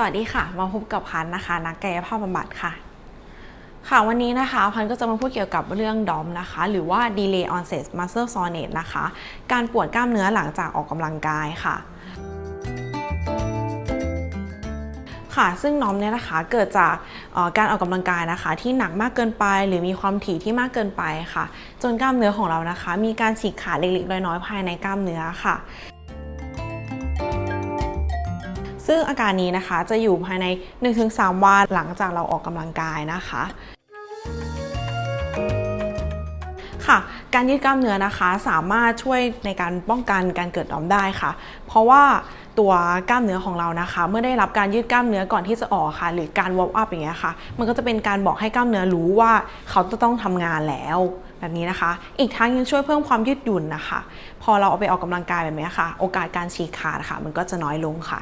สวัสดีค่ะ มาพบกับพันธ์นะคะ นักกายภาพบำบัดค่ะ ค่ะวันนี้นะคะ พันธ์ก็จะมาพูดเกี่ยวกับเรื่องดอมนะคะ หรือว่า delay onset muscle soreness นะคะ การปวดกล้ามเนื้อหลังจากออกกำลังกายค่ะค่ะซึ่งน้อมเนี่ยนะคะเกิดจากออการออกกำลังกายนะคะ ที่หนักมากเกินไป หรือมีความถี่ที่มากเกินไปค่ะ จนกล้ามเนื้อของเรานะคะ มีการฉีกขาดเล็กๆน้อยๆภายในกล้ามเนื้อค่ะ ซึ่งอาการนี้นะคะจะอยู่ภายใน 1-3 วันหลังจากเราออกกำลังกายนะคะค่ะการยืดกล้ามเนื้อนะคะสามารถช่วยในการป้องกันการเกิดดอมได้ค่ะ เพราะว่าตัวกล้ามเนื้อของเรานะคะ เมื่อได้รับการยืดกล้ามเนื้อก่อนที่จะออกค่ะ หรือการวอร์มอัพอย่างเงี้ยค่ะ มันก็จะเป็นการบอกให้กล้ามเนื้อรู้ว่าเขาจะต้องทำงานแล้วแบบนี้นะคะ อีกทั้งยังช่วยเพิ่มความยืดหยุ่นนะคะ พอเราเอาไปออกกำลังกายแบบนี้ค่ะ โอกาสการฉีกขาดค่ะ มันก็จะน้อยลงค่ะ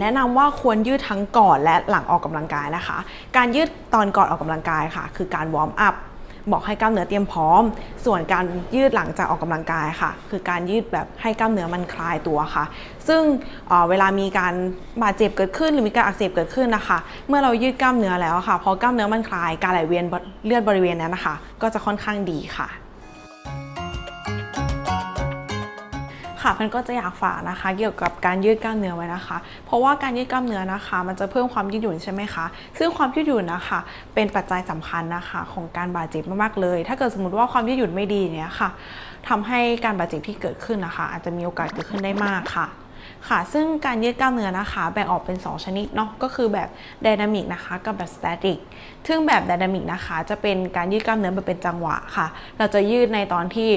แนะนำว่าควรยืดทั้งก่อนและหลังออกกำลังกายนะคะ การยืดตอนก่อนออกกำลังกายค่ะ คือการวอร์มอัพบอกให้กล้ามเนื้อเตรียมพร้อม ส่วนการยืดหลังจากออกกำลังกายค่ะ คือการยืดแบบให้กล้ามเนื้อมันคลายตัวค่ะ ซึ่งเเวลามีการบาดเจ็บเกิดขึ้น หรือมีการอักเสบเกิดขึ้นนะคะ เมื่อเรายืดกล้ามเนื้อแล้วค่ะ พอกล้ามเนื้อมันคลาย การไหลเวียนเลือดบริเวณนั้นนะคะ ก็จะค่อนข้างดีค่ะ ค่ะพันก็จะอยากฝากนะคะ เกี่ยวกับการยืดกล้ามเนื้อไว้นะคะ เพราะว่าการยืดกล้ามเนื้อนะคะ มันจะเพิ่มความยืดหยุ่นใช่ไหมคะ ซึ่งความยืดหยุ่นนะคะ เป็นปัจจัยสำคัญนะคะ ของการบาดเจ็บมากๆเลย ถ้าเกิดสมมติว่าความยืดหยุ่นไม่ดีเนี้ยค่ะทำให้การบาดเจ็บที่เกิดขึ้นนะคะ อาจจะมีโอกาสเกิดขึ้นได้มากค่ะค่ะ ซึ่งการยืดกล้ามเนื้อนะคะ แบ่งออกเป็น 2 ชนิดเนาะ ก็คือแบบไดนามิกนะคะ กับแบบสแตติก ซึ่งแบบไดนามิกนะคะ จะเป็นการยืดกล้ามเนื้อแบบเป็นจังหวะค่ะ เราจะยืดในตอนที่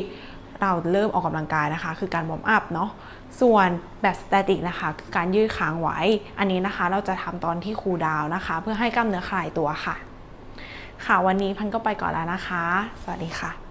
เราเริ่มออกกำลังกายนะคะ คือการวอร์มอัพเนาะส่วนแบบสแตติกนะคะคือการยืดค้างไว้ อันนี้นะคะเราจะทำตอนที่คูลดาวน์นะคะ เพื่อให้กล้ามเนื้อคลายตัวค่ะ ค่ะวันนี้พันก็ไปก่อนแล้วนะคะ สวัสดีค่ะ